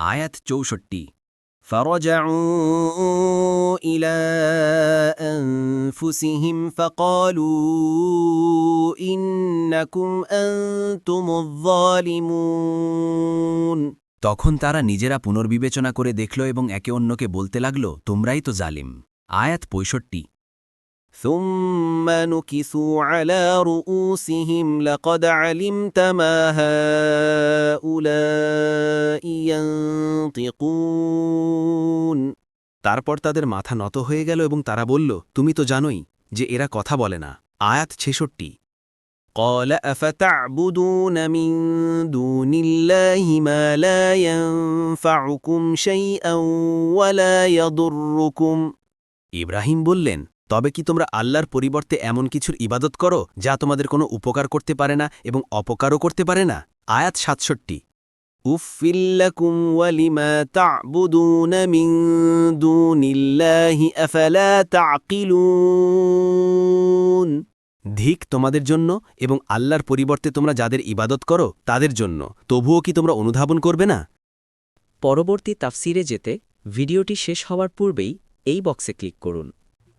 আয়াত চৌষট্টি فرجعوا إلى أنفسهم فقالوا إنكم أنتم الظالمون তখন তারা নিজেরা পুনর্বিবেচনা করে দেখল এবং একে অন্যকে বলতে লাগল তোমরাই তো জালিম আয়াত পঁয়ষট্টি ثم نكثوا على رؤوسهم لقد علمت ما هؤلاء ينطقون তারপর তাদের মাথা নত হয়ে গেল এবং তারা বলল তুমি তো জানোই যে এরা কথা বলে না আয়াত ছেষট্টি قال أفتعبدون من دون الله ما لا ينفعكم شيئا ولا يضركم ইব্রাহিম বললেন তবে কি তোমরা আল্লাহর পরিবর্তে এমন কিছুর ইবাদত করো যা তোমাদের কোনো উপকার করতে পারে না এবং অপকারও করতে পারে না? আয়াত সাতষট্টি। তা'কিলুন। ধিক তোমাদের জন্য এবং আল্লাহর পরিবর্তে তোমরা যাদের ইবাদত করো তাদের জন্য। তবুও কি তোমরা অনুধাবন করবে না? পরবর্তী তাফসিরে যেতে ভিডিওটি শেষ হওয়ার পূর্বেই এই বক্সে ক্লিক করুন।